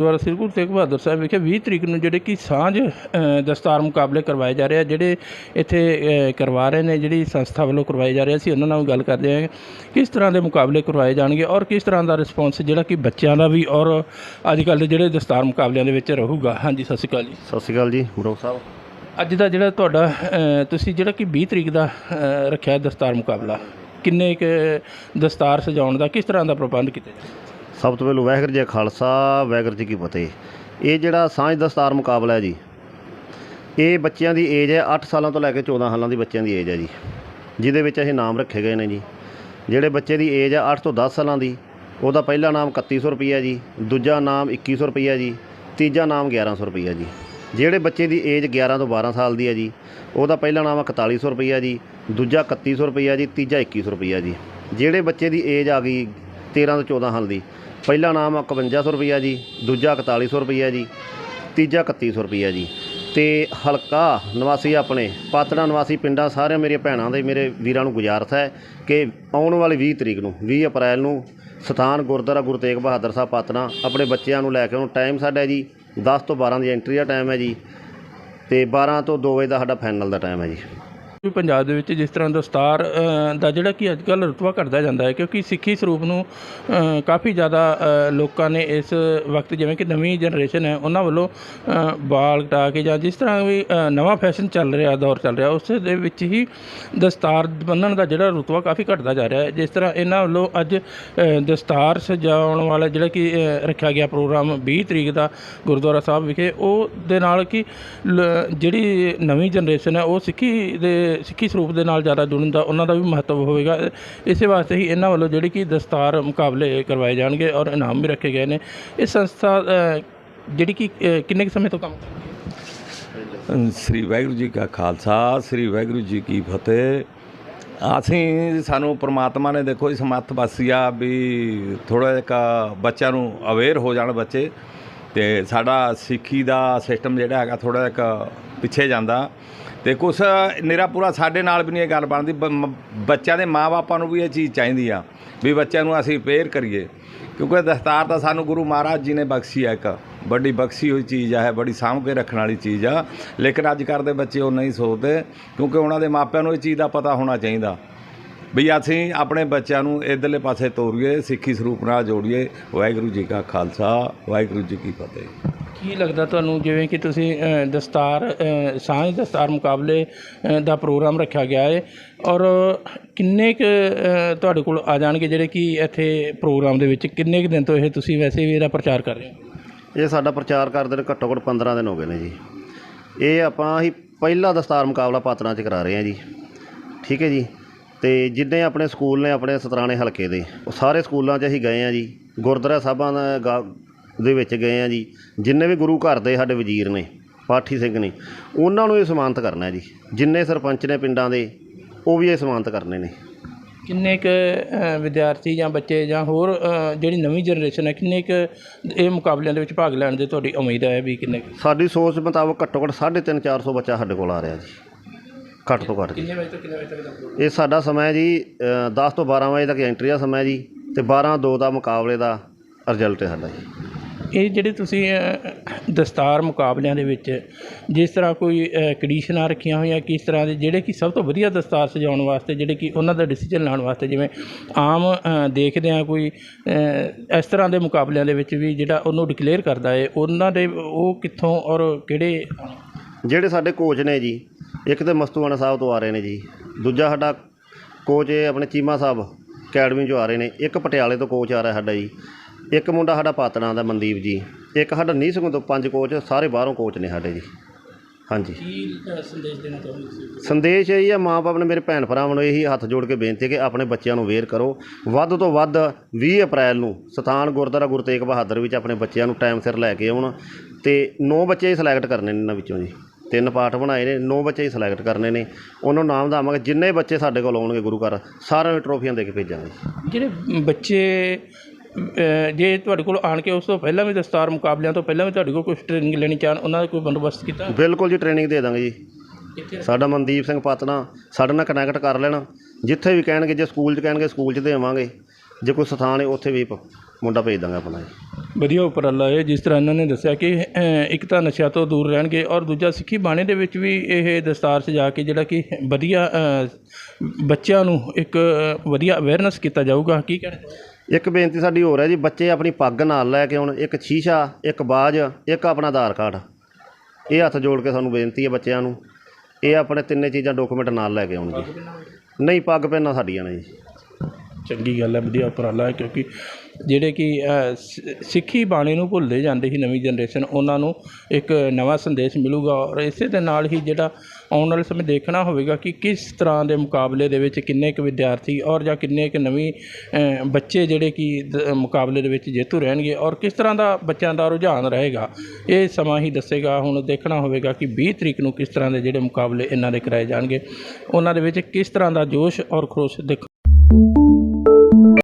ਗੁਰਦੁਆਰਾ ਸ੍ਰੀ ਗੁਰੂ ਤੇਗ ਬਹਾਦਰ ਸਾਹਿਬ ਵਿਖੇ 20 ਤਰੀਕ ਨੂੰ ਜਿਹੜੇ ਕਿ ਸਾਂਝ ਦਸਤਾਰ ਮੁਕਾਬਲੇ ਕਰਵਾਏ ਜਾ ਰਹੇ ਆ ਜਿਹੜੇ ਇੱਥੇ ਕਰਵਾ ਰਹੇ ਨੇ ਜਿਹੜੀ ਸੰਸਥਾ ਵੱਲੋਂ ਕਰਵਾਏ ਜਾ ਰਹੇ ਸੀ ਉਹਨਾਂ ਨਾਲ ਗੱਲ ਕਰਦੇ ਹਾਂ ਕਿਸ ਤਰ੍ਹਾਂ ਦੇ ਮੁਕਾਬਲੇ ਕਰਵਾਏ ਜਾਣਗੇ ਔਰ ਕਿਸ ਤਰ੍ਹਾਂ ਦਾ ਰਿਸਪੌਂਸ ਜਿਹੜਾ ਕਿ ਬੱਚਿਆਂ ਦਾ ਵੀ ਔਰ ਅੱਜ ਕੱਲ੍ਹ ਦੇ ਜਿਹੜੇ ਦਸਤਾਰ ਮੁਕਾਬਲਿਆਂ ਦੇ ਵਿੱਚ ਰਹੂਗਾ। ਹਾਂਜੀ ਸਤਿ ਸ਼੍ਰੀ ਅਕਾਲ ਜੀ। ਸਤਿ ਸ਼੍ਰੀ ਅਕਾਲ ਜੀ ਬਰੋ ਸਾਹਿਬ। ਅੱਜ ਦਾ ਜਿਹੜਾ ਤੁਹਾਡਾ ਤੁਸੀਂ ਜਿਹੜਾ ਕਿ 20 ਤਰੀਕ ਦਾ ਰੱਖਿਆ ਦਸਤਾਰ ਮੁਕਾਬਲਾ ਕਿੰਨੇ ਕੁ ਦਸਤਾਰ ਸਜਾਉਣ ਦਾ ਕਿਸ ਤਰ੍ਹਾਂ ਦਾ ਪ੍ਰਬੰਧ ਕੀਤਾ ਸਭ ਤੋਂ ਪਹਿਲਾਂ ਵਾਹਿਗੁਰੂ ਜੀ ਖਾਲਸਾ, ਵਾਹਿਗੁਰੂ ਜੀ ਕੀ ਫਤਿਹ। ਇਹ ਜਿਹੜਾ ਸਾਂਝ ਦਸਤਾਰ ਮੁਕਾਬਲਾ ਹੈ ਜੀ, ਇਹ ਬੱਚਿਆਂ ਦੀ ਏਜ ਹੈ 8 ਸਾਲਾਂ ਤੋਂ ਲੈ ਕੇ 14 ਸਾਲਾਂ ਦੀ ਬੱਚਿਆਂ ਦੀ ਏਜ ਹੈ ਜੀ, ਜਿਹਦੇ ਵਿੱਚ ਇਹ ਨਾਮ ਰੱਖੇ ਗਏ ਨੇ ਜੀ। ਜਿਹੜੇ ਬੱਚੇ ਦੀ ਏਜ ਹੈ 8 ਤੋਂ 10 ਸਾਲਾਂ ਦੀ, ਉਹਦਾ ਪਹਿਲਾ ਨਾਮ 3100 ਰੁਪਈਆ ਜੀ, ਦੂਜਾ ਨਾਮ 2100 ਰੁਪਈਆ ਜੀ, ਤੀਜਾ ਨਾਮ 1100 ਰੁਪਈਆ ਜੀ। ਜਿਹੜੇ ਬੱਚੇ ਦੀ ਏਜ 11 ਤੋਂ 12 ਸਾਲ ਦੀ ਹੈ ਜੀ, ਉਹਦਾ ਪਹਿਲਾ ਨਾਮ 4100 ਰੁਪਈਆ ਜੀ, ਦੂਜਾ 3100 ਰੁਪਈਆ ਜੀ, ਤੀਜਾ 2100 ਰੁਪਈਆ ਜੀ। ਜਿਹੜੇ ਬੱਚੇ ਦੀ ਏਜ ਆ ਗਈ 13 ਤੋਂ 14 ਸਾਲ ਦੀ ਪਹਿਲਾ ਨਾਮ 5100 ਰੁਪਈਆ ਜੀ, ਦੂਜਾ 4100 ਰੁਪਈਆ ਜੀ, ਤੀਜਾ 3100 ਰੁਪਈਆ ਜੀ। ਤੇ ਹਲਕਾ ਨਿਵਾਸੀ ਆਪਣੇ, ਪਾਤੜਾ ਨਿਵਾਸੀ ਪਿੰਡਾਂ ਸਾਰਿਆਂ ਮੇਰੀਆਂ ਭੈਣਾਂ ਦੇ ਮੇਰੇ ਵੀਰਾਂ ਨੂੰ ਗੁਜ਼ਾਰਸ਼ ਹੈ ਕਿ ਆਉਣ ਵਾਲੀ 20 ਤਰੀਕ ਨੂੰ 20 ਅਪ੍ਰੈਲ ਨੂੰ ਸਥਾਨ ਗੁਰਦੁਆਰਾ ਗੁਰੂ ਤੇਗ ਬਹਾਦਰ ਸਾਹਿਬ ਪਾਤੜਾ ਆਪਣੇ ਬੱਚਿਆਂ ਨੂੰ ਲੈ ਕੇ ਆਉਣ ਟਾਈਮ ਸਾਡਾ ਜੀ 10 ਤੋਂ 12 ਦੀ ਐਂਟਰੀ ਦਾ ਟਾਈਮ ਹੈ ਜੀ, ਤੇ 12 ਤੋਂ 2 ਵਜੇ ਦਾ ਸਾਡਾ ਫਾਈਨਲ ਦਾ ਟਾਈਮ ਹੈ ਜੀ। ਵੀ ਪੰਜਾਬ ਦੇ ਵਿੱਚ ਜਿਸ ਤਰ੍ਹਾਂ ਦਸਤਾਰ ਦਾ ਜਿਹੜਾ ਕਿ ਅੱਜ ਕੱਲ੍ਹ ਰੁਤਬਾ ਘਟਦਾ ਜਾਂਦਾ ਹੈ, ਕਿਉਂਕਿ ਸਿੱਖੀ ਸਰੂਪ ਨੂੰ ਕਾਫੀ ਜ਼ਿਆਦਾ ਲੋਕਾਂ ਨੇ ਇਸ ਵਕਤ ਜਿਵੇਂ ਕਿ ਨਵੀਂ ਜਨਰੇਸ਼ਨ ਹੈ, ਉਹਨਾਂ ਵੱਲੋਂ ਬਾਲ ਕਟਾ ਕੇ ਜਾਂ ਜਿਸ ਤਰ੍ਹਾਂ ਵੀ ਨਵਾਂ ਫੈਸ਼ਨ ਚੱਲ ਰਿਹਾ, ਦੌਰ ਚੱਲ ਰਿਹਾ, ਉਸ ਦੇ ਵਿੱਚ ਹੀ ਦਸਤਾਰ ਬੰਨਣ ਦਾ ਜਿਹੜਾ ਰੁਤਬਾ ਕਾਫੀ ਘਟਦਾ ਜਾ ਰਿਹਾ ਹੈ। ਜਿਸ ਤਰ੍ਹਾਂ ਇਹਨਾਂ ਵੱਲੋਂ ਅੱਜ ਦਸਤਾਰ ਸਜਾਉਣ ਵਾਲਾ ਜਿਹੜਾ ਕਿ ਰੱਖਿਆ ਗਿਆ ਪ੍ਰੋਗਰਾਮ 20 ਤਰੀਕ ਦਾ ਗੁਰਦੁਆਰਾ ਸਾਹਿਬ ਵਿਖੇ, ਉਹ ਦੇ ਨਾਲ ਕਿ ਲ- ਜਿਹੜੀ ਨਵੀਂ ਜਨਰੇਸ਼ਨ ਹੈ, ਉਹ ਸਿੱਖੀ ਦੇ ਸਿੱਖੀ ਸਰੂਪ ਦੇ ਨਾਲ ਜ਼ਿਆਦਾ ਜੁੜਨ ਦਾ ਉਹਨਾਂ ਦਾ ਵੀ ਮਹੱਤਵ ਹੋਵੇਗਾ। ਇਸੇ ਵਾਸਤੇ ਹੀ ਇਹਨਾਂ ਵੱਲੋਂ ਜਿਹੜੇ ਕਿ ਦਸਤਾਰ ਮੁਕਾਬਲੇ ਕਰਵਾਏ ਜਾਣਗੇ ਔਰ ਇਨਾਮ ਵੀ ਰੱਖੇ ਗਏ ਨੇ। ਇਹ ਸੰਸਥਾ ਜਿਹੜੀ ਕਿ ਕਿੰਨੇ ਕੁ ਸਮੇਂ ਤੋਂ ਕੰਮ ਕਰ ਰਹੀ ਹੈ ਸ੍ਰੀ ਵਾਹਿਗੁਰੂ ਜੀ ਕਾ ਖਾਲਸਾ, ਸ੍ਰੀ ਵਾਹਿਗੁਰੂ ਜੀ ਕੀ ਫਤਿਹ। ਅਸੀਂ ਸਾਨੂੰ ਪ੍ਰਮਾਤਮਾ ਨੇ ਦੇਖੋ ਇਸ ਮੱਤ ਬਸਿਆ ਵੀ ਥੋੜਾ ਜਿਹਾ ਬੱਚਿਆਂ ਨੂੰ ਅਵੇਅਰ ਹੋ ਜਾਣ ਬੱਚੇ ਤੇ ਸਾਡਾ ਸਿੱਖੀ ਦਾ ਸਿਸਟਮ ਜਿਹੜਾ ਹੈਗਾ ਥੋੜਾ ਜਿਹਾ ਪਿੱਛੇ ਜਾਂਦਾ। ਤੇ ਕੁਛ ਨਿਰਾ ਪੂਰਾ ਸਾਡੇ ਨਾਲ ਵੀ ਨਹੀਂ ਇਹ ਗੱਲ ਬਣਦੀ। ਬ- ਮ- ਬੱਚਿਆਂ ਦੇ ਮਾਪਿਆਂ ਨੂੰ ਵੀ ਇਹ ਚੀਜ਼ ਚਾਹੀਦੀ ਆ ਵੀ ਬੱਚਿਆਂ ਨੂੰ ਅਸੀਂ ਪੇਅਰ ਕਰੀਏ। ਕਿਉਂਕਿ ਦਸਤਾਰ ਤਾਂ ਸਾਨੂੰ ਗੁਰੂ ਮਹਾਰਾਜ ਜੀ ਨੇ ਬਖਸ਼ੀ ਹੈ ਇੱਕ। ਵੱਡੀ ਬਖਸ਼ੀ ਹੋਈ ਚੀਜ਼ ਆ ਹੈ ਬੜੀ ਸਾਂਭ ਕੇ ਰੱਖਣ ਵਾਲੀ ਚੀਜ਼ ਆ। ਲੇਕਿਨ ਅੱਜ ਕੱਲ੍ਹ ਦੇ ਬੱਚੇ ਉਹ ਨਹੀਂ ਸੋਚਦੇ ਕਿਉਂਕਿ ਉਹਨਾਂ ਦੇ ਮਾਪਿਆਂ ਨੂੰ ਇਹ ਚੀਜ਼ ਦਾ ਪਤਾ ਹੋਣਾ ਚਾਹੀਦਾ। ਵੀ ਅਸੀਂ ਆਪਣੇ ਬੱਚਿਆਂ ਨੂੰ ਇਧਰਲੇ ਪਾਸੇ ਤੋਰੀਏ ਸਿੱਖੀ ਸਰੂਪ ਨਾਲ ਜੋੜੀਏ। ਵਾਹਿਗੁਰੂ ਜੀ ਕਾ ਖਾਲਸਾ ਵਾਹਿਗੁਰੂ ਜੀ ਕੀ ਫਤਿਹ। ਕੀ ਲੱਗਦਾ ਤੁਹਾਨੂੰ ਜਿਵੇਂ ਕਿ ਤੁਸੀਂ ਦਸਤਾਰ ਸਾਂਝ ਦਸਤਾਰ ਮੁਕਾਬਲੇ ਦਾ ਪ੍ਰੋਗਰਾਮ ਰੱਖਿਆ ਗਿਆ ਹੈ ਔਰ ਕਿੰਨੇ ਕੁ ਤੁਹਾਡੇ ਕੋਲ ਆ ਜਾਣਗੇ ਜਿਹੜੇ ਕਿ ਇੱਥੇ ਪ੍ਰੋਗਰਾਮ ਦੇ ਵਿੱਚ? ਕਿੰਨੇ ਕੁ ਦਿਨ ਤੋਂ ਇਹ ਤੁਸੀਂ ਵੈਸੇ ਵੀ ਇਹਦਾ ਪ੍ਰਚਾਰ ਕਰ ਰਹੇ ਹੋ? ਇਹ ਸਾਡਾ ਪ੍ਰਚਾਰ ਕਰਦੇ ਨੇ ਘੱਟੋ ਘੱਟ 15 ਦਿਨ ਹੋ ਗਏ ਨੇ ਜੀ। ਇਹ ਆਪਾਂ ਹੀ ਪਹਿਲਾ ਦਸਤਾਰ ਮੁਕਾਬਲਾ ਪਾਤਰਾਂ 'ਚ ਕਰਾ ਰਹੇ ਹਾਂ ਜੀ। ਠੀਕ ਹੈ ਜੀ। ਤੇ ਜਿੰਨੇ ਆਪਣੇ ਸਕੂਲ ਨੇ ਆਪਣੇ ਸਤਰਾਣੇ ਹਲਕੇ ਦੇ ਉਹ ਸਾਰੇ ਸਕੂਲਾਂ 'ਚ ਅਸੀਂ ਗਏ ਆ ਜੀ। ਗੁਰਦੁਆਰਾ ਸਾਹਿਬਾਂ ਦਾ ਗਾ- ਦੇ ਵਿੱਚ ਗਏ ਆ ਜੀ। ਜਿੰਨੇ ਵੀ ਗੁਰੂ ਘਰ ਦੇ ਸਾਡੇ ਵਜ਼ੀਰ ਨੇ ਪਾਠੀ ਸਿੰਘ ਨੇ ਉਹਨਾਂ ਨੂੰ ਇਹ ਸਨਮਾਨਿਤ ਕਰਨਾ ਜੀ। ਜਿੰਨੇ ਸਰਪੰਚ ਨੇ ਪਿੰਡਾਂ ਦੇ ਉਹ ਵੀ ਇਹ ਸਨਮਾਨਿਤ ਕਰਨੇ ਨੇ। ਕਿੰਨੇ ਕੁ ਅ, ਵਿਦਿਆਰਥੀ ਜਾਂ ਬੱਚੇ ਜਾਂ ਹੋਰ ਅ, ਜਿਹੜੀ ਨਵੀਂ ਜਨਰੇਸ਼ਨ ਹੈ ਕਿੰਨੇ ਕੁ ਇਹ ਮੁਕਾਬਲਿਆਂ ਦੇ ਵਿੱਚ ਭਾਗ ਲੈਣ ਦੀ ਤੁਹਾਡੀ ਉਮੀਦ ਹੈ ਵੀ ਕਿੰਨੇ ਕੁ? ਸਾਡੀ ਸੋਚ ਮੁਤਾਬਕ ਘੱਟੋ ਘੱਟ 3.5 400 ਬੱਚਾ ਸਾਡੇ ਕੋਲ ਆ ਰਿਹਾ ਜੀ। ਘੱਟ ਤੋਂ ਘੱਟ ਜੀ। ਕਿੰਨੇ ਵਜੇ ਤੋਂ ਕਿੰਨੇ ਵਜੇ ਤੱਕ ਦਾ ਇਹ ਸਾਡਾ ਸਮਾਂ ਹੈ ਜੀ ਅ, 10 ਤੋਂ 12 ਵਜੇ ਤੱਕ ਐਂਟਰੀ ਦਾ ਸਮਾਂ ਹੈ ਜੀ ਤੇ 12 2 ਦਾ ਮੁਕਾਬਲੇ ਦਾ ਰਿਜ਼ਲਟ ਹੈ ਸਾਡਾ ਜੀ। ਇਹ ਜਿਹੜੇ ਤੁਸੀਂ ਦਸਤਾਰ ਮੁਕਾਬਲਿਆਂ ਦੇ ਵਿੱਚ ਜਿਸ ਤਰ੍ਹਾਂ ਕੋਈ ਕੰਡੀਸ਼ਨਾਂ ਰੱਖੀਆਂ ਹੋਈਆਂ ਕਿਸ ਤਰ੍ਹਾਂ ਦੇ ਜਿਹੜੇ ਕਿ ਸਭ ਤੋਂ ਵਧੀਆ ਦਸਤਾਰ ਸਜਾਉਣ ਵਾਸਤੇ ਜਿਹੜੇ ਕਿ ਉਹਨਾਂ ਦਾ ਡਿਸੀਜਨ ਲੈਣ ਵਾਸਤੇ ਜਿਵੇਂ ਆਮ ਦੇਖਦੇ ਆ ਕੋਈ ਇਸ ਤਰ੍ਹਾਂ ਦੇ ਮੁਕਾਬਲਿਆਂ ਦੇ ਵਿੱਚ ਵੀ ਜਿਹੜਾ ਉਹਨੂੰ ਡਿਕਲੇਅਰ ਕਰਦਾ ਹੈ ਉਹਨਾਂ ਦੇ ਉਹ ਕਿੱਥੋਂ ਔਰ ਕਿਹੜੇ ਜਿਹੜੇ ਸਾਡੇ ਕੋਚ ਨੇ ਜੀ ਇੱਕ ਤੇ ਮਸਤੂਆਣਾ ਸਾਹਿਬ ਤੋਂ ਆ ਰਹੇ ਨੇ ਜੀ। ਦੂਜਾ ਸਾਡਾ ਕੋਚ ਇਹ ਆਪਣੇ ਚੀਮਾ ਸਾਹਿਬ ਅਕੈਡਮੀ 'ਚੋਂ ਆ ਰਹੇ ਨੇ। ਇੱਕ ਪਟਿਆਲੇ ਤੋਂ ਕੋਚ ਆ ਰਿਹਾ ਸਾਡਾ ਜੀ। ਇੱਕ ਮੁੰਡਾ ਸਾਡਾ ਪਾਤਣਾ ਦਾ ਮਨਦੀਪ ਜੀ। ਇੱਕ ਸਾਡਾ ਨੀਹ ਸਿੰਘ ਤੋਂ ਪੰਜ ਕੋਚ ਸਾਰੇ ਬਾਹਰੋਂ ਕੋਚ ਨੇ ਸਾਡੇ ਜੀ। ਹਾਂਜੀ। ਕੀ ਸੰਦੇਸ਼ ਦੇਣਾ ਚਾਹੁੰਦੇ ਸੰਦੇਸ਼ ਇਹ ਹੀ ਆ ਮਾਂ ਬਾਪ ਨੇ ਮੇਰੇ ਭੈਣ ਭਰਾਵਾਂ ਨੂੰ ਇਹੀ ਹੱਥ ਜੋੜ ਕੇ ਬੇਨਤੀ ਕਿ ਆਪਣੇ ਬੱਚਿਆਂ ਨੂੰ ਵੇਅਰ ਕਰੋ। ਵੱਧ ਤੋਂ ਵੱਧ 20 ਅਪ੍ਰੈਲ ਨੂੰ ਸਥਾਨ ਗੁਰਦੁਆਰਾ ਗੁਰੂ ਤੇਗ ਬਹਾਦਰ ਵਿੱਚ ਆਪਣੇ ਬੱਚਿਆਂ ਨੂੰ ਟਾਈਮ ਸਿਰ ਲੈ ਕੇ ਆਉਣ ਤੇ 9 ਬੱਚੇ ਸਿਲੈਕਟ ਕਰਨੇ ਨੇ ਇਹਨਾਂ ਵਿੱਚੋਂ ਜੀ। ਤਿੰਨ ਪਾਠ ਬਣਾਏ ਨੇ 9 ਬੱਚੇ ਹੀ ਸਿਲੈਕਟ ਕਰਨੇ ਨੇ। ਉਹਨਾਂ ਨੂੰ ਨਾਮ ਦਵਾਂਗੇ ਜਿੰਨੇ ਬੱਚੇ ਸਾਡੇ ਕੋਲ ਆਉਣਗੇ ਗੁਰੂ ਘਰ ਸਾਰਿਆਂ ਨੂੰ ਟਰੋਫੀਆਂ ਦੇ ਕੇ ਭੇਜਾਂਗੇ। ਜਿਹੜੇ ਬੱਚੇ ਜੇ ਤੁਹਾਡੇ ਕੋਲ ਆਣ ਕੇ ਉਸ ਤੋਂ ਪਹਿਲਾਂ ਵੀ ਦਸਤਾਰ ਮੁਕਾਬਲਿਆਂ ਤੋਂ ਪਹਿਲਾਂ ਵੀ ਤੁਹਾਡੇ ਕੋਲ ਕੁਝ ਟ੍ਰੇਨਿੰਗ ਲੈਣੀ ਚਾਹਣ ਉਹਨਾਂ ਦਾ ਕੋਈ ਬੰਦੋਬਸਤ ਕੀਤਾ? ਬਿਲਕੁਲ ਜੀ ਟ੍ਰੇਨਿੰਗ ਦੇ ਦਾਂਗੇ ਜੀ। ਸਾਡਾ ਮਨਦੀਪ ਸਿੰਘ ਪਾਤਨਾ ਸਾਡੇ ਨਾਲ ਕਨੈਕਟ ਕਰ ਲੈਣਾ। ਜਿੱਥੇ ਵੀ ਕਹਿਣਗੇ ਜੇ ਸਕੂਲ 'ਚ ਕਹਿਣਗੇ ਸਕੂਲ 'ਚ ਦੇਵਾਂਗੇ ਜੇ ਕੋਈ ਸਥਾਨ ਹੈ ਉੱਥੇ ਵੀ ਮੁੰਡਾ ਭੇਜ ਦਾਂਗੇ ਆਪਣਾ ਜੀ। ਵਧੀਆ ਉਪਰਾਲਾ ਹੈ ਜਿਸ ਤਰ੍ਹਾਂ ਇਹਨਾਂ ਨੇ ਦੱਸਿਆ ਕਿ ਇੱਕ ਤਾਂ ਨਸ਼ਿਆਂ ਤੋਂ ਦੂਰ ਰਹਿਣਗੇ ਔਰ ਦੂਜਾ ਸਿੱਖੀ ਬਾਣੇ ਦੇ ਵਿੱਚ ਵੀ ਇਹ ਦਸਤਾਰ ਸਜਾ ਕੇ ਜਿਹੜਾ ਕਿ ਵਧੀਆ ਬੱਚਿਆਂ ਨੂੰ ਇੱਕ ਵਧੀਆ ਅਵੇਅਰਨੈਸ ਕੀਤਾ ਜਾਊਗਾ। ਕੀ ਕਹਿਣਾ? ਇੱਕ ਬੇਨਤੀ ਸਾਡੀ ਹੋਰ ਹੈ ਜੀ ਬੱਚੇ ਆਪਣੀ ਪੱਗ ਨਾਲ ਲੈ ਕੇ ਆਉਣ ਇੱਕ ਸ਼ੀਸ਼ਾ ਇੱਕ ਬਾਜ ਇੱਕ ਆਪਣਾ ਆਧਾਰ ਕਾਰਡ। ਇਹ ਹੱਥ ਜੋੜ ਕੇ ਸਾਨੂੰ ਬੇਨਤੀ ਹੈ ਬੱਚਿਆਂ ਨੂੰ ਇਹ ਆਪਣੇ ਤਿੰਨੇ ਚੀਜ਼ਾਂ ਡਾਕੂਮੈਂਟ ਨਾਲ ਲੈ ਕੇ ਆਉਣ ਜੀ ਨਹੀਂ ਪੱਗ ਪਹਿਨਾ ਸਾਡੀਆਂ ਨੇ ਜੀ। ਚੰਗੀ ਗੱਲ ਹੈ ਵਧੀਆ ਉਪਰਾਲਾ ਹੈ ਕਿਉਂਕਿ ਜਿਹੜੇ ਕਿ ਅ, ਸਿੱਖੀ ਬਾਣੀ ਨੂੰ ਭੁੱਲਦੇ ਜਾਂਦੇ ਸੀ ਨਵੀਂ ਜਨਰੇਸ਼ਨ ਉਹਨਾਂ ਨੂੰ ਇੱਕ ਨਵਾਂ ਸੰਦੇਸ਼ ਮਿਲੂਗਾ ਔਰ ਇਸੇ ਦੇ ਨਾਲ ਹੀ ਜਿਹੜਾ ਆਉਣ ਵਾਲੇ ਸਮੇਂ ਦੇਖਣਾ ਹੋਵੇਗਾ ਕਿ ਕਿਸ ਤਰ੍ਹਾਂ ਦੇ ਮੁਕਾਬਲੇ ਦੇ ਵਿੱਚ ਕਿੰਨੇ ਕੁ ਵਿਦਿਆਰਥੀ ਔਰ ਜਾਂ ਕਿੰਨੇ ਕੁ ਨਵੀਂ ਬੱਚੇ ਜਿਹੜੇ ਕਿ ਮੁਕਾਬਲੇ ਦੇ ਵਿੱਚ ਜੇਤੂ ਰਹਿਣਗੇ ਔਰ ਕਿਸ ਤਰ੍ਹਾਂ ਦਾ ਬੱਚਿਆਂ ਦਾ ਰੁਝਾਨ ਰਹੇਗਾ ਇਹ ਸਮਾਂ ਹੀ ਦੱਸੇਗਾ। ਹੁਣ ਦੇਖਣਾ ਹੋਵੇਗਾ ਕਿ 20 ਤਰੀਕ ਨੂੰ ਕਿਸ ਤਰ੍ਹਾਂ ਦੇ ਜਿਹੜੇ ਮੁਕਾਬਲੇ ਇਹਨਾਂ ਦੇ ਕਰਾਏ ਜਾਣਗੇ। ਉਹਨਾਂ ਦੇ ਵਿੱਚ ਕਿਸ ਤਰ੍ਹਾਂ ਦਾ ਜੋਸ਼ ਔਰ ਖਰੋਸ਼ ਦੇਖ।